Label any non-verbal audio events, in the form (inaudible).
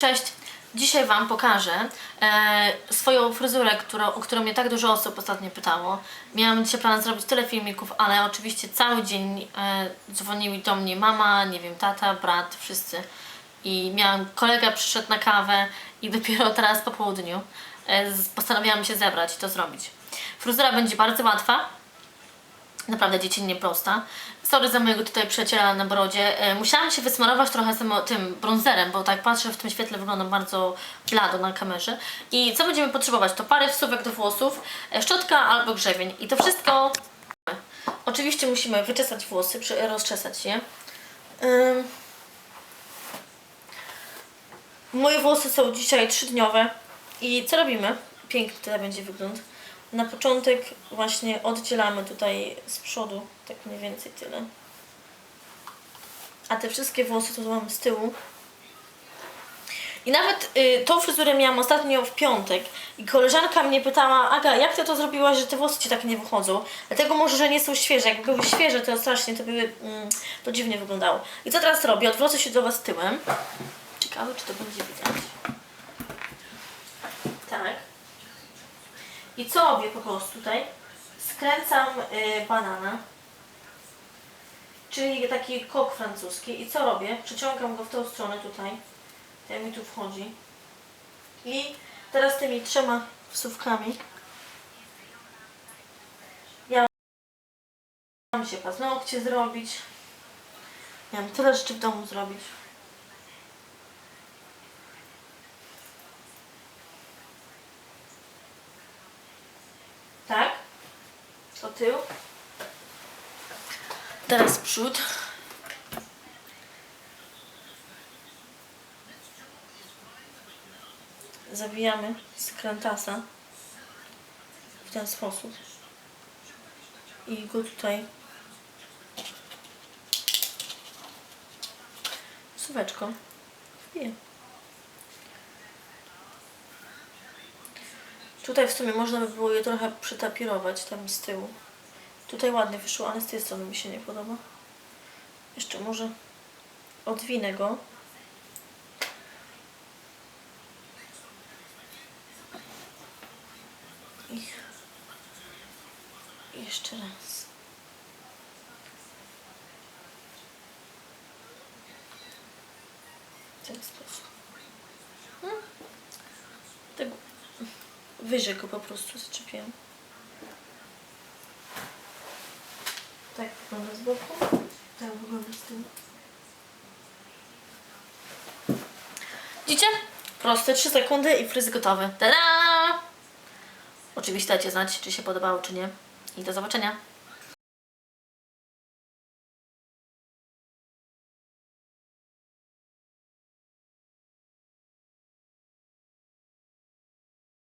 Cześć! Dzisiaj Wam pokażę e, swoją fryzurę, którą, o którą mnie tak dużo osób ostatnio pytało. Miałam dzisiaj plan zrobić tyle filmików, ale oczywiście cały dzień e, dzwonili do mnie mama, nie wiem, tata, brat, wszyscy. I miałam, kolega przyszedł na kawę i (laughs) dopiero teraz po południu e, postanowiłam się zebrać i to zrobić. Fryzura będzie bardzo łatwa, naprawdę dziecinnie prosta. Sorry za mojego tutaj przyjaciela na brodzie. E, Musiałam się wysmarować trochę tym, bronzerem, bo tak patrzę w tym świetle wyglądam bardzo blado na kamerze. I co będziemy potrzebować? To parę wsówek do włosów, e, szczotka albo grzebień. I to wszystko... Oczywiście musimy wyczesać włosy, rozczesać je. Moje włosy są dzisiaj trzydniowe. I co robimy? Piękny tutaj będzie wygląd. Na początek właśnie oddzielamy tutaj z przodu, tak mniej więcej tyle. A te wszystkie włosy to mamy z tyłu. I nawet y, tą fryzurę miałam ostatnio w piątek i koleżanka mnie pytała, Aga, jak ty to zrobiłaś, że te włosy ci tak nie wychodzą? Dlatego może, że nie są świeże. Jak były świeże, to strasznie to były, mm, to dziwnie wyglądało. I co teraz robię? Odwrócę się do Was tyłem. Ciekawe, czy to będzie widać. Tak. I co robię po prostu tutaj? Skręcam y, banana, czyli taki kok francuski. I co robię? Przeciągam go w tą stronę tutaj. Tak mi tu wchodzi. I teraz tymi trzema wsówkami ja mam się paznokcie zrobić. Miałam tyle rzeczy w domu zrobić. Tak? To tył. Teraz przód. Zawijamy z krętasa w ten sposób. I go tutaj suweczką wbiję. Tutaj w sumie można by było je trochę przytapirować tam z tyłu. Tutaj ładnie wyszło, ale z tej strony mi się nie podoba. Jeszcze może odwinę go. Jeszcze raz. W ten sposób. Hmm. Wyżej go po prostu zaczepiłem. Tak wygląda z boku, tak wygląda z tyłu. Widzicie? Proste, 3 sekundy i fryz gotowy. Tada! Oczywiście dajcie znać, czy się podobało, czy nie. I do zobaczenia.